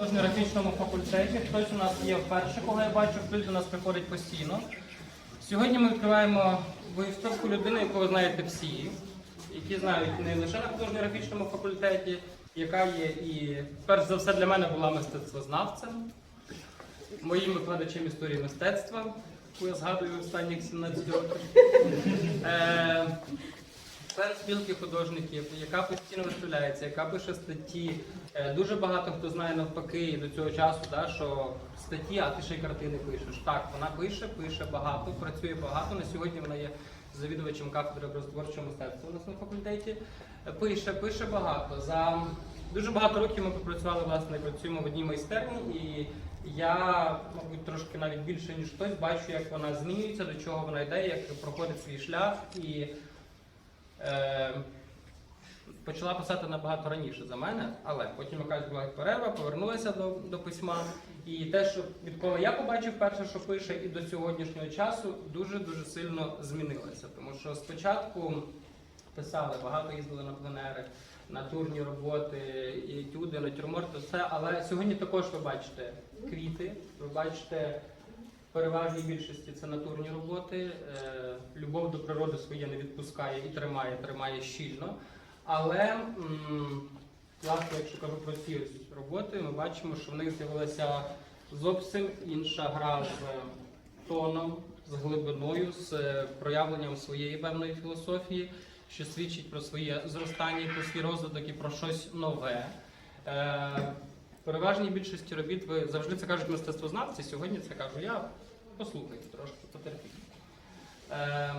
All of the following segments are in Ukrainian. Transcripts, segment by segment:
художньо-графічному факультеті. Хтось у нас є вперше, кого я бачу, хтось до нас приходить постійно. Сьогодні ми відкриваємо виставку людини, яку ви знаєте всі, які знають не лише на художньо-графічному факультеті, яка є і перш за все для мене була мистецтвознавцем, моїм викладачем історії мистецтва, яку я згадую останніх 17 років. Член спілки художників, яка постійно виставляється, яка пише статті. Е, Дуже багато хто знає навпаки до цього часу, да, що статті, а ти ще й картини пишеш. Так, вона пише, пише багато, працює багато. На сьогодні вона є завідувачем кафедри образотворчого мистецтва у нас на факультеті. Пише, пише багато. За дуже багато років ми попрацювали, власне, працюємо в одній майстерні, і я, мабуть, трошки навіть більше ніж хтось, бачу, як вона змінюється, до чого вона йде, як проходить свій шлях. І Е, почала писати набагато раніше за мене, але потім якась була перерва, повернулася до, до письма. І те, що відколи я побачив перше, що пише, і до сьогоднішнього часу дуже-дуже сильно змінилося. Тому що спочатку писали, багато їздили на пленери, на турні роботи, і етюди, натюрморти, все. Але сьогодні також ви бачите квіти, ви бачите переважній більшості це натурні роботи. Е, Любов до природи своє не відпускає і тримає, тримає щільно. Але власне, якщо кажу про ці роботи, ми бачимо, що в них з'явилася зовсім інша гра з тоном, з глибиною, з е, проявленням своєї певної філософії, що свідчить про своє зростання, про свій розвиток і про щось нове. Переважній більшості робіт ви завжди це кажуть мистецтвознавці. Сьогодні це кажу я. Послухайте трошки, потерпіть. Е,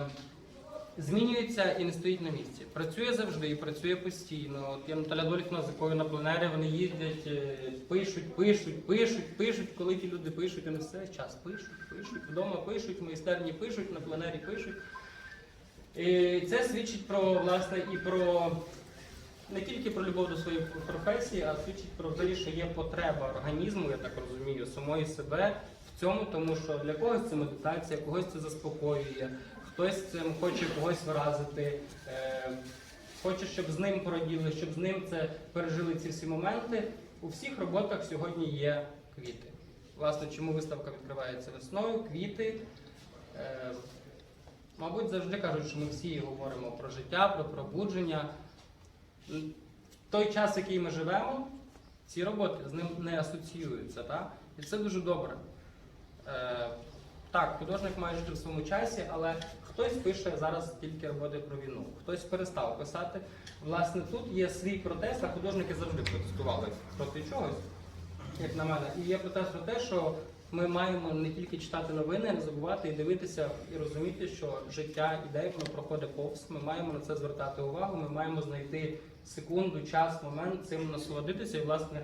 змінюється і не стоїть на місці. Працює завжди і працює постійно. От я Наталя Доліхна, з якою на пленері вони їздять, е, пишуть, пишуть, пишуть, пишуть. Коли ті люди пишуть, вони все час пишуть, пишуть, вдома пишуть, в майстерні пишуть, на пленері пишуть. І це свідчить про власне і про не тільки про любов до своєї професії, а свідчить про те, що є потреба організму, я так розумію, самої себе в цьому, тому що для когось це медитація, когось це заспокоює, хтось цим хоче когось вразити, е, хоче, щоб з ним пораділи, щоб з ним це пережили ці всі моменти. У всіх роботах сьогодні є квіти. Власне, чому виставка відкривається весною, квіти. Е, Мабуть, завжди кажуть, що ми всі говоримо про життя, про пробудження. В той час, який ми живемо, ці роботи з ним не асоціюються. Так? І це дуже добре. Е, так, художник має жити в своєму часі, але хтось пише зараз тільки роботи про війну, хтось перестав писати. Власне, тут є свій протест, а художники завжди протестували проти чогось, як на мене. І є протест про те, що ми маємо не тільки читати новини, а не забувати і дивитися і розуміти, що життя іде, воно проходить повз. Ми маємо на це звертати увагу. Ми маємо знайти секунду, час, момент цим насолодитися. І власне,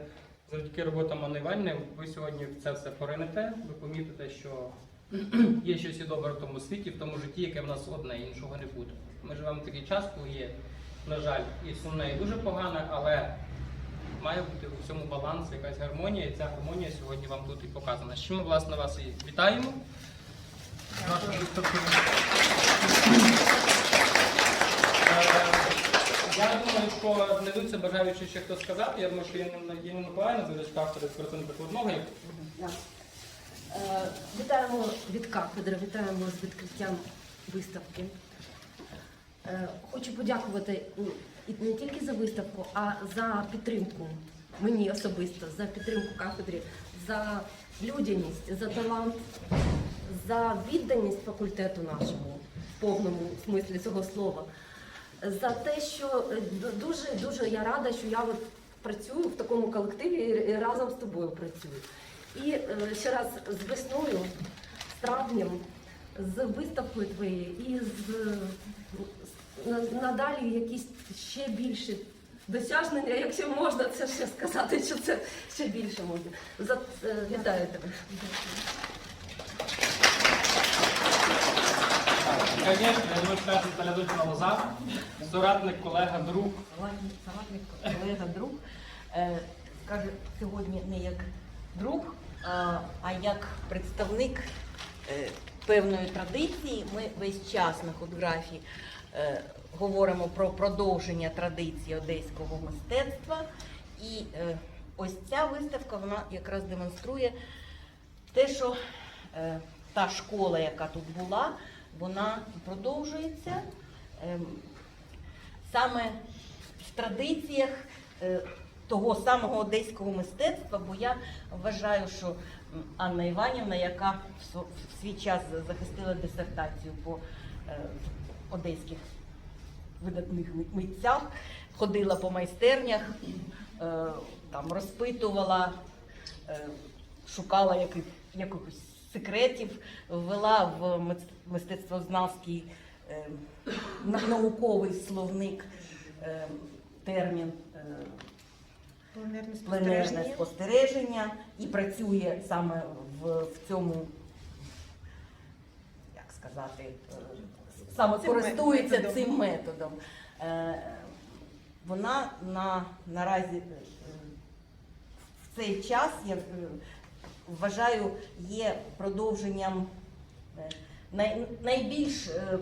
завдяки роботам Анни Іванівни, ви сьогодні в це все поринете. Ви помітите, що є щось і добре в тому світі, в тому житті, яке в нас одне, іншого не буде. Ми живемо в такий час, коли є, на жаль, і сумне, і дуже погане, але має бути у всьому баланс, якась гармонія, і ця гармонія сьогодні вам тут і показана. З чим ми, власне, вас і вітаємо. Е, Я думаю, що не йдуться бажаючи ще хто сказати. Я думаю, що Євгенія Євгенія Миколаївна, завдяки кафедри з картин прикладного. Е, Вітаємо від кафедри, вітаємо з відкриттям виставки. Е, Хочу подякувати і не тільки за виставку, а за підтримку мені особисто, за підтримку кафедрі, за людяність, за талант, за відданість факультету нашому в повному смислі цього слова. За те, що е, дуже дуже я рада, що я от працюю в такому колективі і разом з тобою працюю. І е, ще раз з весною, з травнем, з виставкою твоєю і з, надалі якісь ще більші досягнення, якщо можна це ще сказати, що це ще більше можна. За, е, вітаю тебе. Звісно, я думаю, що Наталя Дольфіна Лоза, соратник, колега, друг. Соратник, колега, друг. Е, Скаже сьогодні не як друг, а, як представник е, певної традиції. Ми весь час на худографії е, говоримо про продовження традиції одеського мистецтва. І ось ця виставка вона якраз демонструє те, що та школа, яка тут була, вона продовжується ем, саме в традиціях е, того самого одеського мистецтва, бо я вважаю, що Анна Іванівна, яка в свій час захистила дисертацію по е, одеських видатних митцях, ходила по майстернях, е, там розпитувала, шукала яких, якихось секретів, ввела в мистецтвознавський е, науковий словник е, термін. е, пленерне спостереження і працює саме в, в цьому, як сказати, е, саме Цим користується методом. цим методом. Е, Вона на, наразі е, в цей час, я вважаю, є продовженням е, най, найбільш е,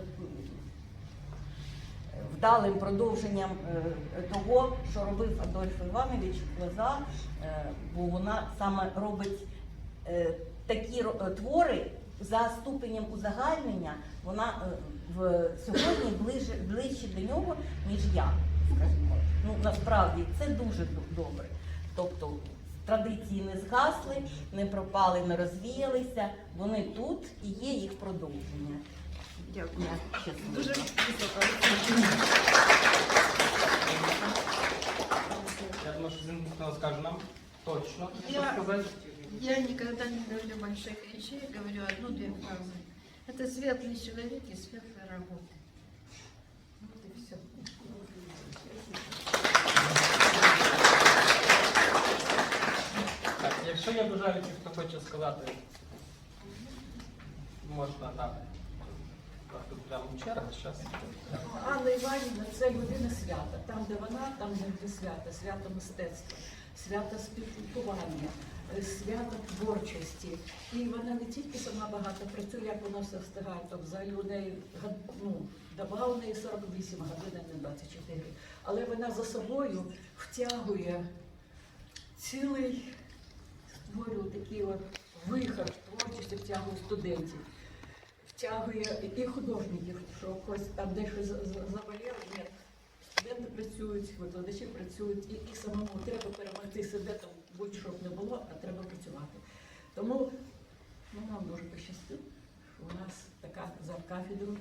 вдалим продовженням е, того, що робив Адольф Іванович Лоза, бо вона саме робить такі твори за ступенем узагальнення, вона в сьогодні ближче, ближче до нього, ніж я. Скажімо. Ну насправді це дуже добре. Тобто традиції не згасли, не пропали, не розвіялися. Вони тут і є їх продовження. Дякую. Я щаслива. Дуже висока. Я думаю, що Зінкіна скаже нам точно, що Я- сказати. Я никогда не говорю больших речей, говорю одну-две фразы. Это светлый человек и светлая работа. Якщо є бажаючі, хто хоче сказати, можна. Так, тут прямо. Анна Іванівна це людина свята. Там, де вона, там де свято, свято мистецтва, свято спілкування, е, свято творчості. І вона не тільки сама багато працює, як вона все встигає, то взагалі у неї ну, доба у неї 48 годин, не 24. Але вона за собою втягує цілий створює такий от вихор творчості, втягує студентів втягує і художників, що хтось там дещо за- за- заболів, ні. Студенти працюють, викладачі працюють, і, і самому треба перемогти себе, там будь-що б не було, а треба працювати. Тому ну, нам дуже пощастило, що у нас така завкафедру,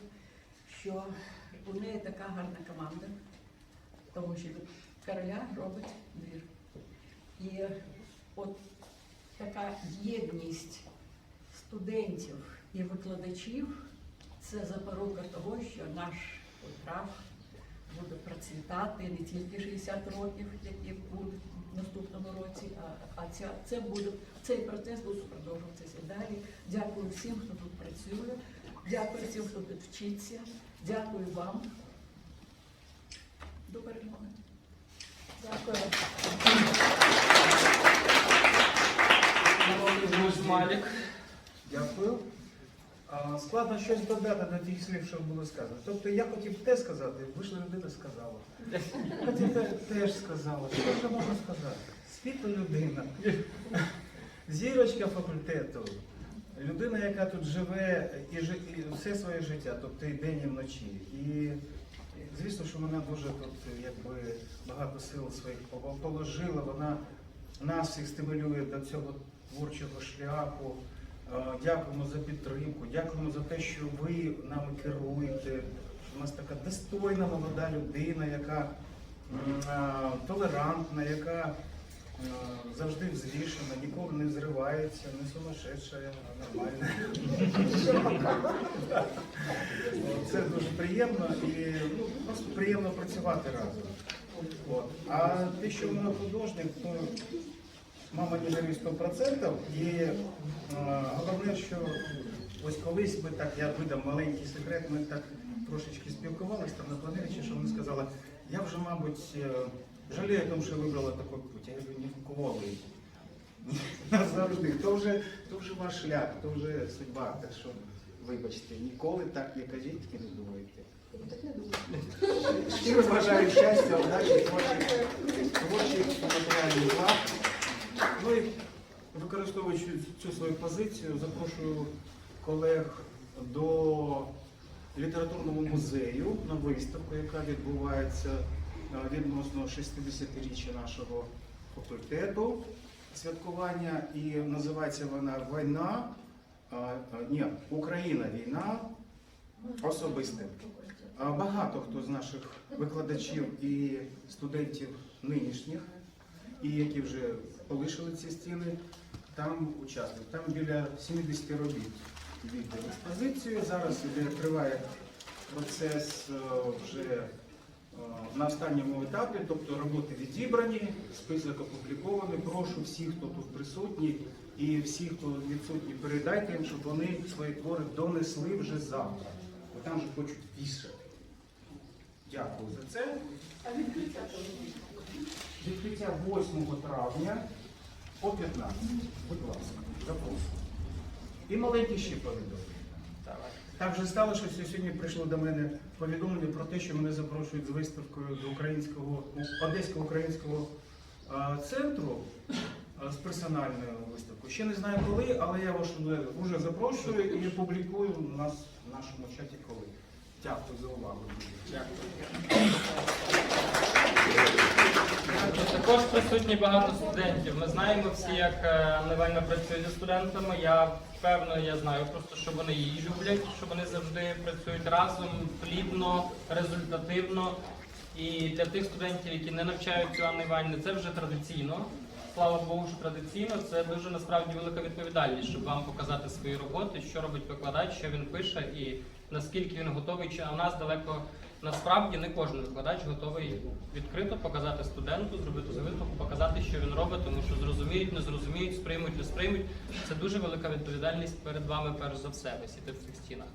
що у неї така гарна команда, тому що короля робить двір. І от така єдність студентів і викладачів це запорука того, що наш трав буде процвітати не тільки 60 років, які будуть в наступному році, а, а ця, це буде, цей процес буде продовжуватися далі. Дякую всім, хто тут працює, дякую всім, хто тут вчиться, дякую вам. До перемоги. Дякую. Малік. Дякую. А, Складно щось додати до тих слів, що було сказано. Тобто я хотів те сказати, вийшла людина сказала. Хотів те, теж сказала. Що вже можна сказати? Світла людина, зірочка факультету, людина, яка тут живе і, жи- і все своє життя, тобто і день, і вночі. І звісно, що вона дуже тут якби багато сил своїх положила. Вона нас всіх стимулює до цього творчого шляху. Е, Дякуємо за підтримку, дякуємо за те, що ви нами керуєте. У нас така достойна молода людина, яка е, толерантна, яка е, завжди взвішена, ніколи не зривається, не сумасшедша, а нормальна. Це дуже приємно і ну, просто приємно працювати разом. От. А те, що вона художник, то мама не вірить 100%. І е, головне, що ось колись ми так, я видам маленький секрет, ми так трошечки спілкувалися там на планеті, що вона сказала, я вже, мабуть, е, жалію, тому що вибрала такий путь. Я говорю, ніколи. Назавжди. То вже, то вже ваш шлях, то вже судьба. Так що, вибачте, ніколи так не кажіть і не думайте. Щиро бажаю щастя, удачі, творчих, матеріальних благ. Ну і використовуючи цю свою позицію, запрошую колег до літературного музею на виставку, яка відбувається е, відносно 60-річчя нашого факультету святкування. І називається вона Війна. Ні, Україна війна особисте. Багато хто з наших викладачів і студентів нинішніх, і які вже полишили ці стіни, там участвують. Там біля 70 робіт віддано експозицію. Зараз іде, триває процес е, вже е, на останньому етапі, тобто роботи відібрані, список опублікований. Прошу всіх, хто тут присутній, і всіх, хто відсутні, передайте їм, щоб вони свої твори донесли вже завтра. Бо там же хочуть вішати. Дякую за це. Відкриття 8 травня о 15. Будь ласка, запрошую. І маленькі ще повідомлення. Так вже стало, що сьогодні прийшло до мене повідомлення про те, що мене запрошують з виставкою до українського Одеського українського а, центру з персональною виставкою. Ще не знаю коли, але я вас вже запрошую і публікую у нас в нашому чаті коли. Дякую за увагу. Дякую. Також присутні багато студентів. Ми знаємо всі, як е, Невельна працює зі студентами. Я впевнений, я знаю просто, що вони її люблять, що вони завжди працюють разом, плідно, результативно. І для тих студентів, які не навчаються Анни Іванівни, це вже традиційно. Слава Богу, що традиційно. Це дуже насправді велика відповідальність, щоб вам показати свої роботи, що робить викладач, що він пише і наскільки він готовий. А у нас далеко насправді не кожен викладач готовий відкрито показати студенту, зробити виставку, показати, що він робить, тому що зрозуміють, не зрозуміють, сприймуть, не сприймуть. Це дуже велика відповідальність перед вами, перш за все, висіти в цих стінах.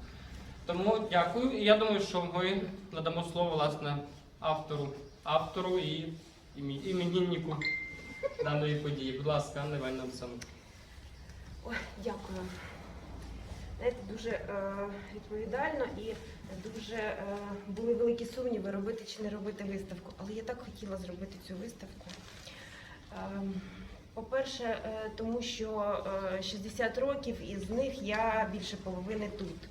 Тому дякую. І я думаю, що ми надамо слово власне автору, автору і іменіннику даної події. Будь ласка, Анна Іванівна Олександровна. Ой, дякую. Знаєте, дуже е, відповідально і дуже е, були великі сумніви, робити чи не робити виставку. Але я так хотіла зробити цю виставку. Ем, По-перше, е, тому що е, 60 років і з них я більше половини тут.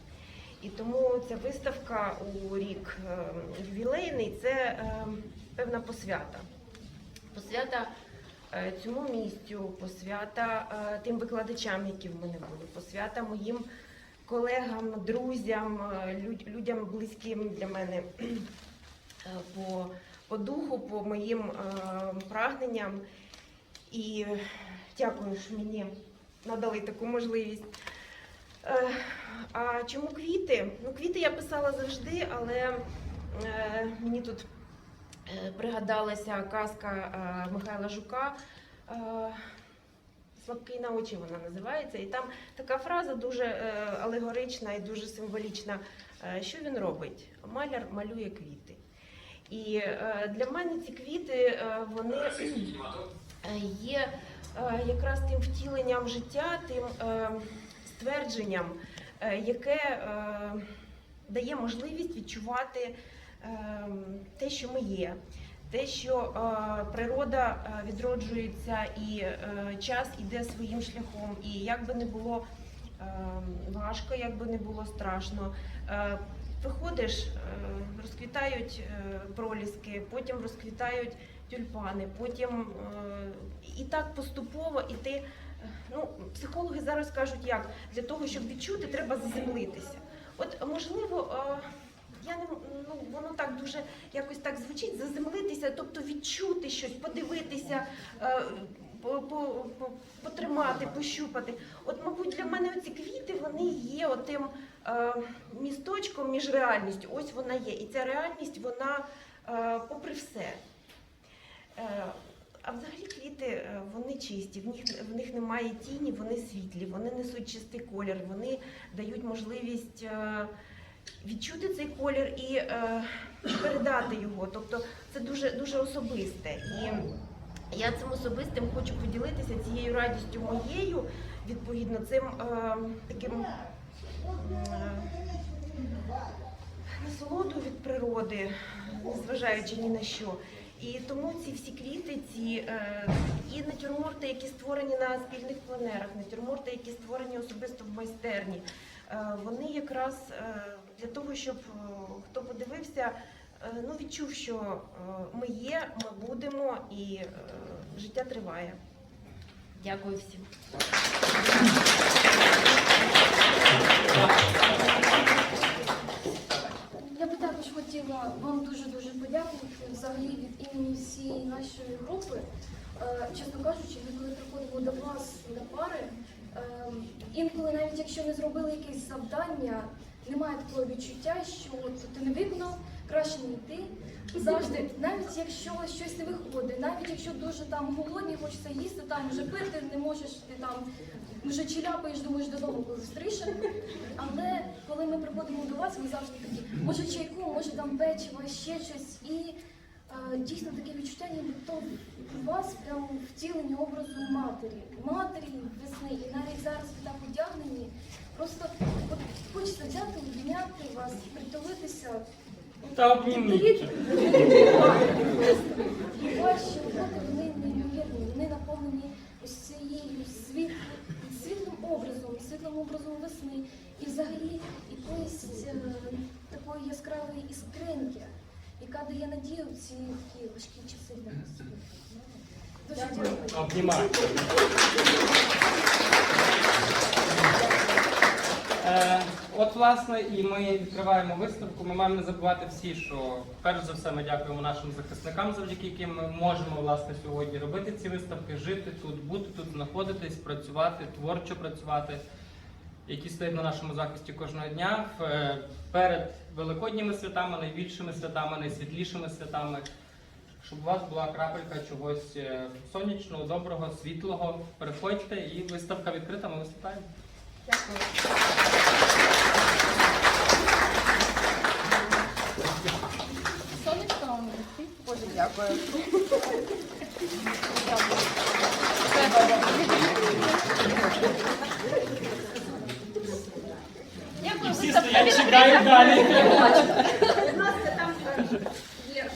І тому ця виставка у рік е, ювілейний це е, певна посвята. Посвята е, цьому місцю, посвята е, тим викладачам, які в мене були, посвята моїм колегам, друзям, е, людям близьким для мене е, по, по духу, по моїм е, прагненням. І дякую, що мені надали таку можливість. А чому квіти? Ну, квіти я писала завжди, але мені тут пригадалася казка Михайла Жука. Слабкий на очі вона називається. І там така фраза дуже е, алегорична і дуже символічна. Е, Що він робить? Маляр малює квіти. І е, для мене ці квіти вони є якраз тим втіленням життя, тим ствердженням, яке дає можливість відчувати е, те, що ми є. Те, що е, природа е, відроджується і е, час іде своїм шляхом, і як би не було важко, як би не було страшно. Виходиш, розквітають проліски, потім розквітають тюльпани, потім і так поступово, і ти. Ну, психологи зараз кажуть, як для того, щоб відчути, треба заземлитися. От можливо, я не ну воно так дуже якось так звучить, заземлитися, тобто відчути щось, подивитися, е, по- по- по- потримати, пощупати. От, мабуть, для мене ці квіти вони є отим е, місточком між реальністю. Ось вона є. І ця реальність, вона е, попри все. А взагалі квіти вони чисті, в них, в них немає тіні, вони світлі, вони несуть чистий колір, вони дають можливість відчути цей колір і е, передати його. Тобто це дуже, дуже особисте. І я цим особистим хочу поділитися цією радістю моєю, відповідно, цим е, таким е, насолодою від природи, незважаючи ні на що. І тому ці всі квіти, ці е, і натюрморти, які створені на спільних пленерах, натюрморти, які створені особисто в майстерні, е, вони якраз е, для того, щоб е, хто подивився, е, ну відчув, що е, ми є, ми будемо і життя триває. Дякую всім. Я би також хотіла вам дуже-дуже подякувати взагалі від імені всієї нашої групи. Чесно кажучи, ми коли приходимо до вас на пари, е, інколи навіть якщо не зробили якесь завдання, немає такого відчуття, що от ти не виконав, краще не йти. Завжди, навіть якщо щось не виходить, навіть якщо дуже там голодні, хочеться їсти, там вже пити, не можеш ти там вже чіляпаєш, думаєш додому швидше. Але коли ми приходимо до вас, ми завжди такі, може чайку, може там печиво, ще щось. І е, дійсно таке відчуття, ніби то у вас прямо втілення образу матері, матері весни. І навіть зараз ви так одягнені. Просто от, хочеться взяти, обійняти вас, притулитися. Та обніміть. І ваші роботи вони неймовірні, вони наповнені ось цією світ, світлим образом, світлим образом весни і взагалі якоїсь е, такої яскравої іскринки, яка дає надію в ці такі важкі часи для нас. Дуже дякую. Обнімаю. Е, от, власне, і ми відкриваємо виставку. Ми маємо не забувати всі, що перш за все ми дякуємо нашим захисникам, завдяки яким ми можемо власне сьогодні робити ці виставки, жити тут, бути тут, знаходитись, працювати, творчо працювати, які стоять на нашому захисті кожного дня. Е, Перед великодніми святами, найбільшими святами, найсвітлішими святами. Щоб у вас була крапелька чогось е, сонячного, доброго, світлого. Приходьте і виставка відкрита, ми виступаємо. Дякую. Сонечко вам Боже, дякую. Дякую, стоять, чекають далі.